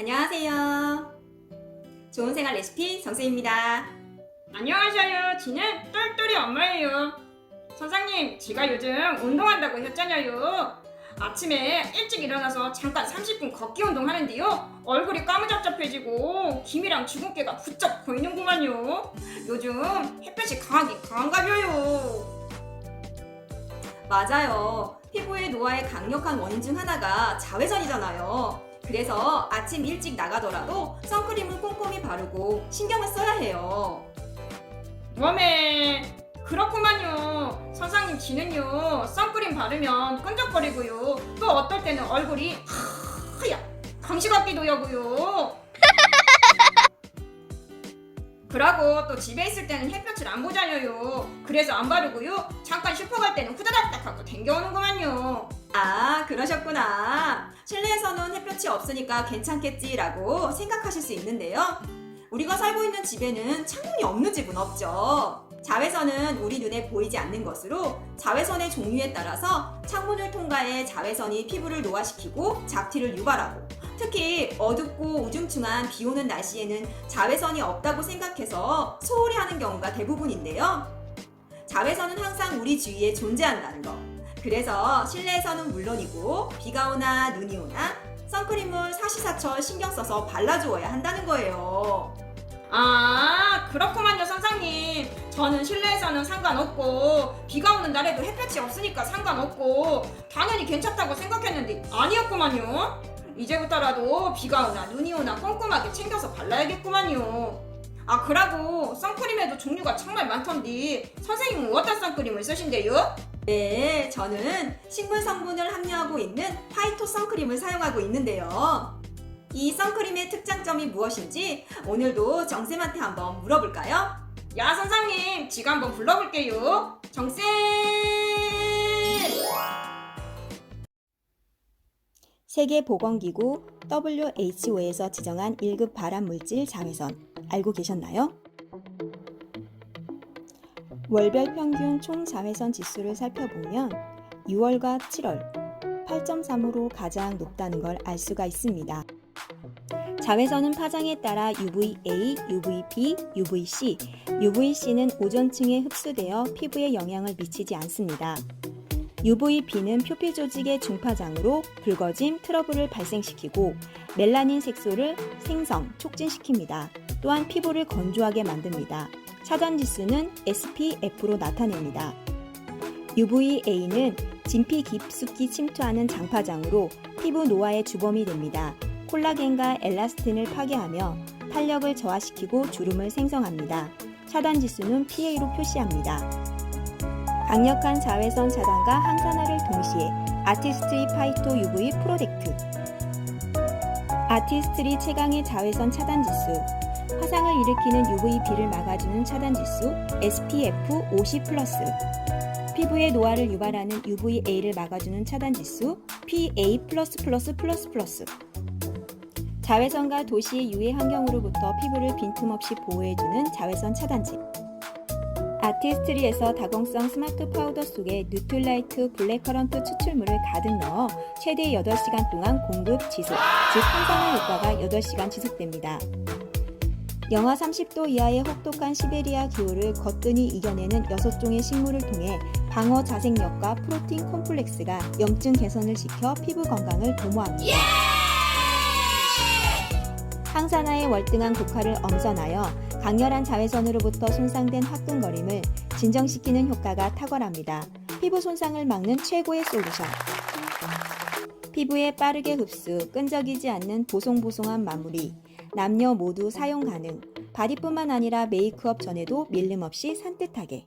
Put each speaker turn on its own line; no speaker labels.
안녕하세요. 좋은 생활 레시피 정수입니다.
안녕하세요. 지는 똘똘이 엄마예요. 선생님, 제가 요즘 운동한다고 했잖아요. 아침에 일찍 일어나서 잠깐 30분 걷기 운동 하는데요. 얼굴이 까무잡잡해지고 김이랑 주근깨가 부쩍 보이는구만요. 요즘 햇볕이 강하게 강한가봐요.
맞아요. 피부의 노화의 강력한 원인 중 하나가 자외선이잖아요. 그래서 아침 일찍 나가더라도 선크림을 꼼꼼히 바르고 신경을 써야 해요.
웜에 그렇구만요. 선생님 지는요 선크림 바르면 끈적거리고요. 또 어떨 때는 얼굴이 하얗 강시 같기도 하고요. 그러고 또 집에 있을 때는 햇볕을 안 보잖아요. 그래서 안 바르고요. 잠깐 슈퍼 갈 때는 후다닥닥 하고 댕겨오는구만요.
아, 그러셨구나. 실내에서는 햇볕이 없으니까 괜찮겠지라고 생각하실 수 있는데요. 우리가 살고 있는 집에는 창문이 없는 집은 없죠. 자외선은 우리 눈에 보이지 않는 것으로 자외선의 종류에 따라서 창문을 통과해 자외선이 피부를 노화시키고 잡티를 유발하고 특히 어둡고 우중충한 비 오는 날씨에는 자외선이 없다고 생각해서 소홀히 하는 경우가 대부분인데요. 자외선은 항상 우리 주위에 존재한다는 것. 그래서 실내에서는 물론이고 비가 오나 눈이 오나 선크림을 사시사철 신경 써서 발라주어야 한다는 거예요.
아 그렇구만요 선생님 저는 실내에서는 상관없고 비가 오는 날에도 햇볕이 없으니까 상관없고 당연히 괜찮다고 생각했는데 아니었구만요 이제부터라도 비가 오나 눈이 오나 꼼꼼하게 챙겨서 발라야겠구만요 아 그러고 선크림에도 종류가 정말 많던데 선생님은 어떤 선크림을 쓰신대요?
네, 저는 식물 성분을 함유하고 있는 파이토 선크림을 사용하고 있는데요. 이 선크림의 특장점이 무엇인지 오늘도 정쌤한테 한번 물어볼까요?
야 선생님 지가 한번 불러볼게요 정쌤
세계보건기구 WHO에서 지정한 1급 발암물질 자외선 알고 계셨나요? 월별 평균 총 자외선 지수를 살펴보면 6월과 7월 8.3으로 가장 높다는 걸 알 수가 있습니다. 자외선은 파장에 따라 UVA, UVB, UVC, UVC는 오존층에 흡수되어 피부에 영향을 미치지 않습니다. UVB는 표피 조직의 중파장으로 붉어짐, 트러블을 발생시키고 멜라닌 색소를 생성, 촉진시킵니다. 또한 피부를 건조하게 만듭니다. 차단 지수는 SPF로 나타냅니다. UVA는 진피 깊숙이 침투하는 장파장으로 피부 노화의 주범이 됩니다. 콜라겐과 엘라스틴을 파괴하며 탄력을 저하시키고 주름을 생성합니다. 차단 지수는 PA로 표시합니다. 강력한 자외선 차단과 항산화를 동시에 아티스트리 파이토 UV 프로젝트 아티스트리 최강의 자외선 차단 지수 화상을 일으키는 UVB를 막아주는 차단 지수 SPF 50 피부의 노화를 유발하는 UVA를 막아주는 차단 지수 PA 자외선과 도시의 유해 환경으로부터 피부를 빈틈없이 보호해주는 자외선 차단제 아티스트리에서 다공성 스마트 파우더 속에 뉴틀라이트 블랙커런트 추출물을 가득 넣어 최대 8시간 동안 공급 지속, 즉 항산화 효과가 8시간 지속됩니다. 영하 30도 이하의 혹독한 시베리아 기후를 거뜬히 이겨내는 6종의 식물을 통해 방어 자생력과 프로틴 콤플렉스가 염증 개선을 시켜 피부 건강을 도모합니다. 항산화의 월등한 국화를 엄선하여 강렬한 자외선으로부터 손상된 화끈거림을 진정시키는 효과가 탁월합니다. 피부 손상을 막는 최고의 솔루션. 피부에 빠르게 흡수, 끈적이지 않는 보송보송한 마무리. 남녀 모두 사용 가능. 바디뿐만 아니라 메이크업 전에도 밀림 없이 산뜻하게.